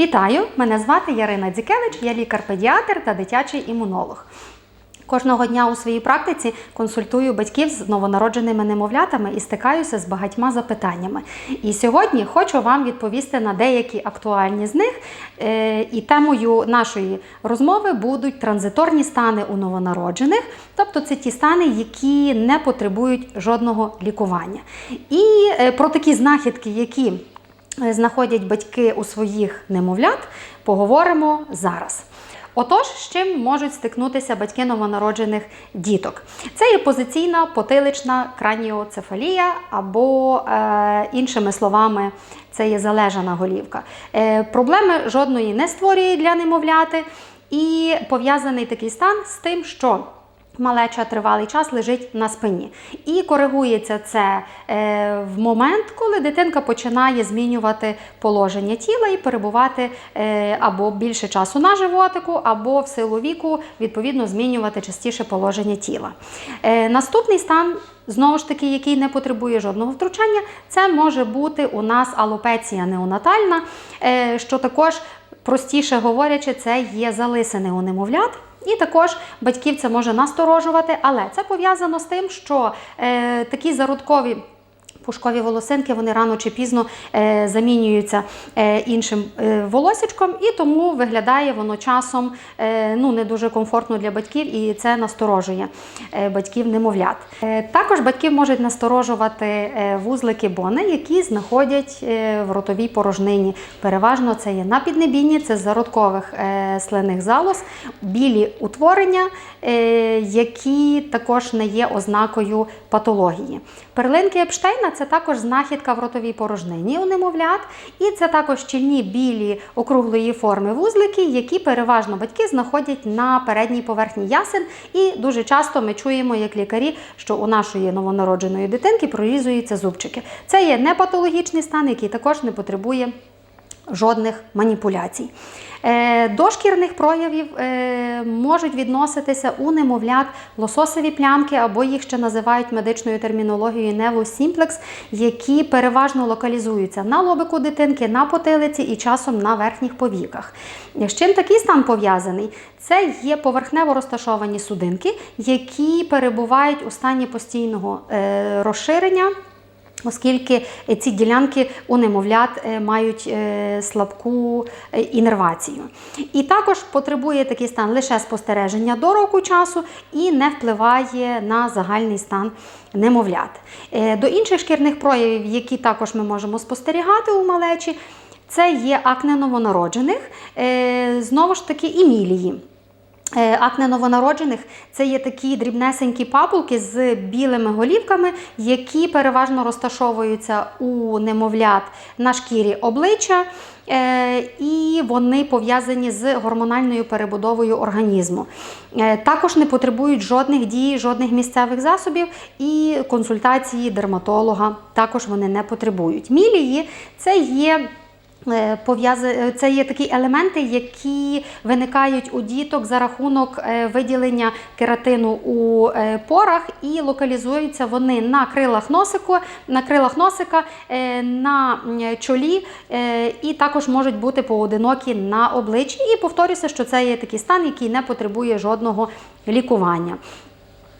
Вітаю! Мене звати Ярина Дзікевич, я лікар-педіатр та дитячий імунолог. Кожного дня у своїй практиці консультую батьків з новонародженими немовлятами і стикаюся з багатьма запитаннями. І сьогодні хочу вам відповісти на деякі актуальні з них. Е, І темою нашої розмови будуть транзиторні стани у новонароджених, тобто це ті стани, які не потребують жодного лікування. І е, про такі знахідки, які знаходять батьки у своїх немовлят, поговоримо зараз. Отож, з чим можуть стикнутися батьки новонароджених діток? Це є позиційна потилична краніоцефалія, або, е, іншими словами, це є залежана голівка. Е, проблеми жодної не створює для немовляти, і пов'язаний такий стан з тим, що Малеча тривалий час лежить на спині. І коригується це е, в момент, коли дитинка починає змінювати положення тіла і перебувати е, або більше часу на животику, або в силу віку, відповідно, змінювати частіше положення тіла. Е, наступний стан. Знову ж таки, який не потребує жодного втручання, це може бути у нас алопеція неонатальна, що також, простіше говорячи, це є залисини у немовлят. І також батьків це може насторожувати, але це пов'язано з тим, що е, такі зародкові. Пушкові волосинки вони рано чи пізно е, замінюються е, іншим е, волосічком, і тому виглядає воно часом ну, не дуже комфортно для батьків, і це насторожує батьків немовлят. Також батьків можуть насторожувати вузлики бони, які знаходять в ротовій порожнині. Переважно це є на піднебінні, це з зародкових слинних залоз, білі утворення, які також не є ознакою патології. Перлинки Епштейна це також знахідка в ротовій порожнині у немовлят, і це також щільні білі округлої форми вузлики, які переважно батьки знаходять на передній поверхні ясен. І дуже часто ми чуємо, як лікарі, що у нашої новонародженої дитинки прорізуються зубчики. Це є непатологічний стан, який також не потребує жодних маніпуляцій. Е, До шкірних проявів е, можуть відноситися у немовлят лососові плямки, або їх ще називають медичною термінологією невосімплекс, які переважно локалізуються на лобику дитинки, на потилиці і часом на верхніх повіках. З чим такий стан пов'язаний? Це є поверхнево розташовані судинки, які перебувають у стані постійного е, розширення. Оскільки ці ділянки у немовлят е, мають е, слабку е, інервацію. І також потребує такий стан лише спостереження до року часу і не впливає на загальний стан немовлят. Е, До інших шкірних проявів, які також ми можемо спостерігати у малечі, це є акне новонароджених, е, знову ж таки, і мілії. Е, Акне новонароджених це є такі дрібнесенькі папулки з білими голівками, які переважно розташовуються у немовлят на шкірі обличчя, е, і вони пов'язані з гормональною перебудовою організму. Е, Також не потребують жодних дій, жодних місцевих засобів і консультації дерматолога також вони не потребують. Мілії це є. Е, пов'яз- Це є такі елементи, які виникають у діток за рахунок е, виділення кератину у е, порах і локалізуються вони на крилах носику, на крилах носика, е, на чолі е, і також можуть бути поодинокі на обличчі. І повторюся, що це є такий стан, який не потребує жодного лікування.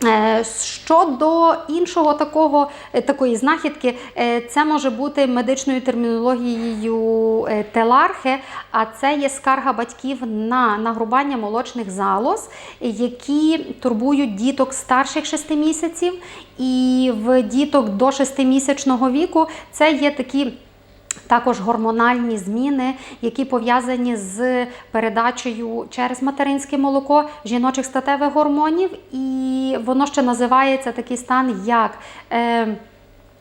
Е, Щодо іншого такого, е, такої знахідки, е, це може бути медичною термінологією е, телархи, а це є скарга батьків на нагрубання молочних залоз, які турбують діток старших 6 місяців, і в діток до 6-місячного віку це є такі. Також гормональні зміни, які пов'язані з передачею через материнське молоко жіночих статевих гормонів, і воно ще називається такий стан як е,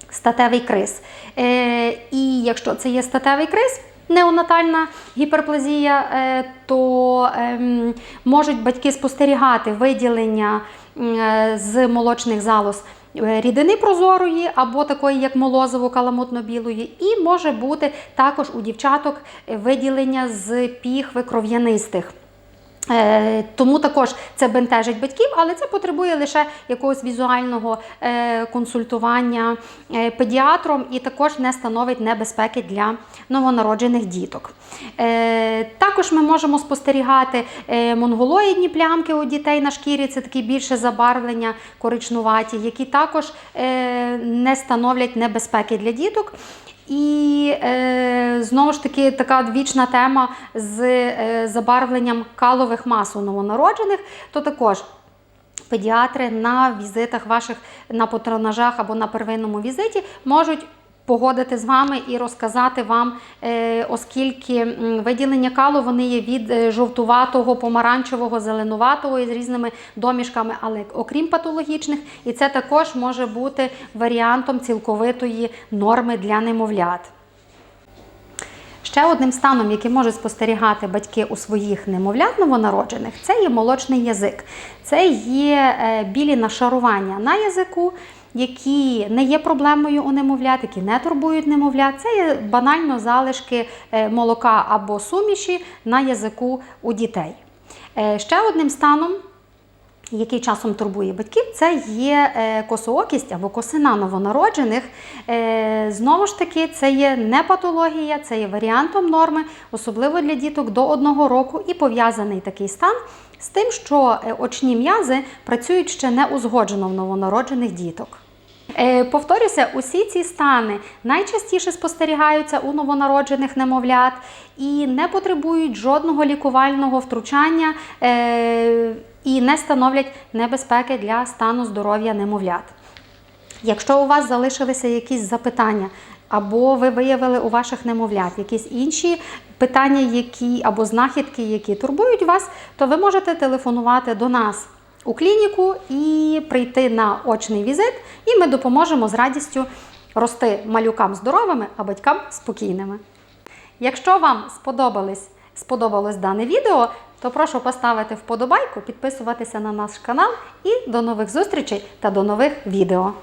статевий криз. Е, і якщо це є статевий криз, неонатальна гіперплазія, е, то ем, можуть батьки спостерігати виділення е, з молочних залоз рідини прозорої або такої, як молозиво каламутно-білої, і може бути також у дівчаток е, виділення з піхви кров'янистих. Е, Тому також це бентежить батьків, але це потребує лише якогось візуального е, консультування е, педіатром і також не становить небезпеки для новонароджених діток. Також ми можемо спостерігати монголоїдні плямки у дітей на шкірі, це такі більше забарвлення коричнуваті, які також не становлять небезпеки для діток. І е, знову ж таки така вічна тема з е, забарвленням калових мас у новонароджених, то також педіатри на візитах ваших на патронажах або на первинному візиті можуть. Погодити з вами і розказати вам, е, оскільки виділення калу вони є від е, жовтуватого, помаранчевого, зеленуватого із різними домішками, але окрім патологічних, і це також може бути варіантом цілковитої норми для немовлят. Ще одним станом, який можуть спостерігати батьки у своїх немовлят новонароджених, це є молочний язик. Це є е, білі нашарування на язику, які не є проблемою у немовлят, які не турбують немовлят. Це є банально залишки е, молока або суміші на язику у дітей. Е, Ще одним станом який часом турбує батьків, це є е, косоокість або косина новонароджених. Знову ж таки, це є не патологія, це є варіантом норми, особливо для діток до одного року, і пов'язаний такий стан з тим, що очні м'язи працюють ще не узгоджено в новонароджених діток. Е, Повторюся, усі ці стани найчастіше спостерігаються у новонароджених немовлят і не потребують жодного лікувального втручання е, і не становлять небезпеки для стану здоров'я немовлят. Якщо у вас залишилися якісь запитання, або ви виявили у ваших немовлят якісь інші питання, які або знахідки, які турбують вас, то ви можете телефонувати до нас у клініку і прийти на очний візит, і ми допоможемо з радістю рости малюкам здоровими, а батькам спокійними. Якщо вам сподобались, сподобалось дане відео, то прошу поставити вподобайку, підписуватися на наш канал і до нових зустрічей та до нових відео.